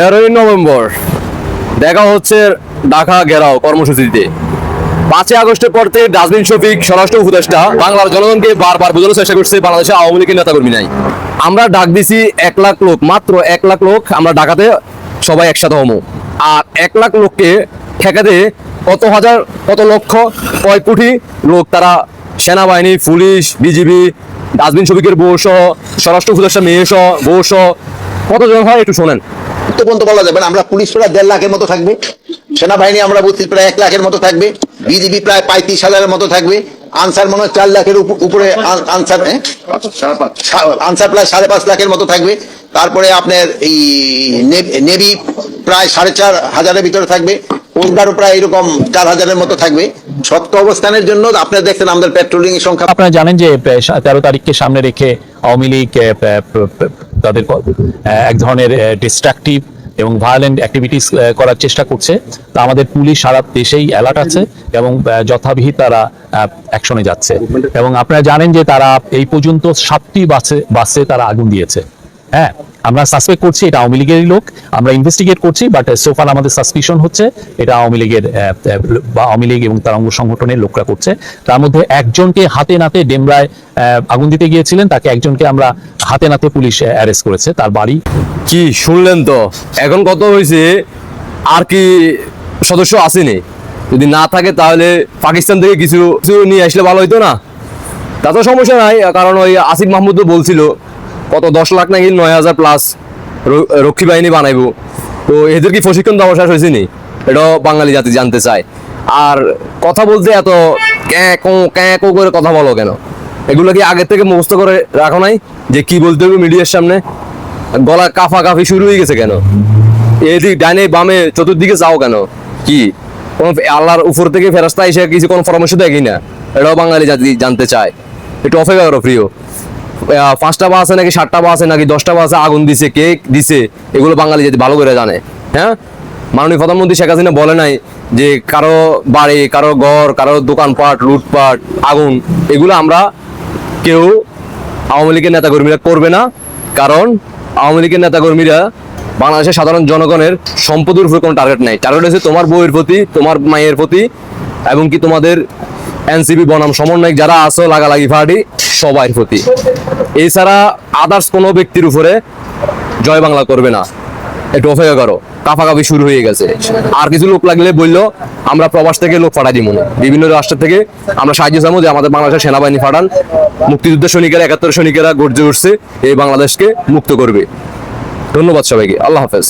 তেরোই নভেম্বর, দেখা হচ্ছে ঢাকা ঘেরাও কর্মসূচিতে। পাঁচই আগস্টের পর থেকে ডাস্টবিন শফিক, স্বরাষ্ট্র উপদেষ্টা, বাংলার জনগণকে বারবার বোঝানোর চেষ্টা করছে বাংলাদেশে আওয়ামী লীগের নেতাকর্মী নাই। আমরা ডাক দিছি এক লাখ লোক, মাত্র এক লাখ লোক আমরা ঢাকাতে সবাই একসাথে হমো আর এক লাখ লোককে ঠেকাতে কত হাজার, কত লক্ষ, কয় কোটি লোক তারা সেনাবাহিনী, পুলিশ, বিজিবি, ডাস্টবিন শফিকের বউ সহ, স্বরাষ্ট্র উপদেষ্টা মেয়ে সহ, বউ সহ, কতজন হয় একটু শোনেন। তো পর্যন্ত বলা যাবে না। আমরা প্রায় দেড় লাখের মতো থাকবে। সেনাবাহিনী আমরা বলছি প্রায় এক লাখের মতো থাকবে। বিজিবি প্রায় পঁয়ত্রিশ হাজারের মতো থাকবে। আনসার মনে হয় চার লাখের উপরে আনসার হ্যাঁ? আনসার প্রায় সাড়ে পাঁচ লাখের মতো থাকবে। তারপরে আপনার এই নেভি প্রায় সাড়ে চার হাজারের ভিতরে থাকবে। কোস্টগার্ডও প্রায় এরকম চার হাজারের মতো থাকবে। শক্ত অবস্থানের জন্য আপনারা দেখছেন আমাদের পেট্রোলিং এর সংখ্যা। আপনারা জানেন যে তেরো তারিখকে সামনে রেখে আওয়ামী লীগ তাদের এক ধরনের ডিস্ট্রাকটিভ এবং ভায়োলেন্ট অ্যাক্টিভিটিস করার চেষ্টা করছে। তা আমাদের পুলিশ সারা দেশেই অ্যালার্ট আছে এবং যথাবিহিত তারা অ্যাকশনে যাচ্ছে। এবং আপনারা জানেন যে তারা এই পর্যন্ত সাতটি বাসে বাসে তারা আগুন দিয়েছে। হ্যাঁ? আমরা সাসপেক্ট করছি এটা আওয়ামী লীগেরই লোক আমরা ইনভেস্টিগেট করছি বাট সোফার আমাদের সাসপিশন হচ্ছে এটা আওয়ামী লীগের আহ, বা আওয়ামী লীগ এবং তার অঙ্গ সংগঠনের লোকরা করছে। তার মধ্যে একজনকে হাতে নাতে ডেমরায় আহ, আগুন দিতে গিয়েছিলেন তাকে একজনকে আমরা হাতে নাতে পুলিশ অ্যারেস্ট করেছে তার বাড়ি। কি শুনলেন তো? এখন কত হয়েছে আর কি সদস্য আসেনি। যদি না থাকে তাহলে পাকিস্তান থেকে কিছু কিছু নিয়ে আসলে ভালো হইতো না। তা তো সমস্যা নাই কারণ ওই আসিফ মাহমুদও বলছিল কত দশ লাখ নাকি নয় হাজার প্লাস রক্ষী বাহিনী বানাইবো। তো এদের কি প্রশিক্ষণ দেওয়া শেষ হয়েছে নি? এটাও বাঙালি জাতি জানতে চায়। আর কথা বলতে এত ক্যাঁ ক্যাঁ কো করে কথা বলো কেন? এগুলো কি আগে থেকে মুখস্থ করে রাখো নাই? যে কি বলতে হবে মিডিয়ার সামনে? গলা কাফা কাফি শুরু হয়ে গেছে কেন? এদিক ডাইনে বামে চতুর্দিকে যাও কেন? কি? কোন আল্লাহর উপর থেকে ফেরস্তা এসে কিছু কোনো পরামর্শ দেয় কিনা এটাও বাঙালি জাতি জানতে চায়। একটু অপেক্ষা করো, প্রিয়। পাঁচটা বা আছে নাকি সাতটা বা আছে নাকি দশটা বা আছে, আগুন দিছে, কে দিছে, এগুলো বাঙালি জাতি ভালো করে জানে হ্যাঁ? মাননীয় প্রধানমন্ত্রী শেখ হাসিনা বলে নাই যে কারও বাড়ি, কারও ঘর, কারও দোকানপাট, লুটপাট, আগুন, এগুলো আমরা কেউ আওয়ামী লীগের নেতাকর্মীরা করবে না। কারণ আওয়ামী লীগের নেতাকর্মীরা বাংলাদেশের সাধারণ জনগণের সম্পদের উপর কোনো টার্গেট নেই। টার্গেট হচ্ছে তোমার বউয়ের প্রতি, তোমার মায়ের প্রতি, এবং কি তোমাদের এনসিপি বনাম সমন্বয়ক যারা আসো লাগালাগি পার্টি সবার প্রতি এছাড়া আদার্স কোনো ব্যক্তির উপরে জয় বাংলা করবে না। একটু অপেক্ষা করো, কাফাকাফি শুরু হয়ে গেছে। আর কিছু লোক লাগলে বলল, আমরা প্রবাস থেকে লোক পাঠাই দিব। বিভিন্ন রাষ্ট্র থেকে আমরা সাহায্য চাবো যে আমাদের বাংলাদেশের সেনাবাহিনী পাঠান। মুক্তিযুদ্ধের সৈনিকেরা, একাত্তর সৈনিকেরা গর্জে উঠছে, এই বাংলাদেশকে মুক্ত করবে। ধন্যবাদ সবাইকে। আল্লাহ হাফেজ।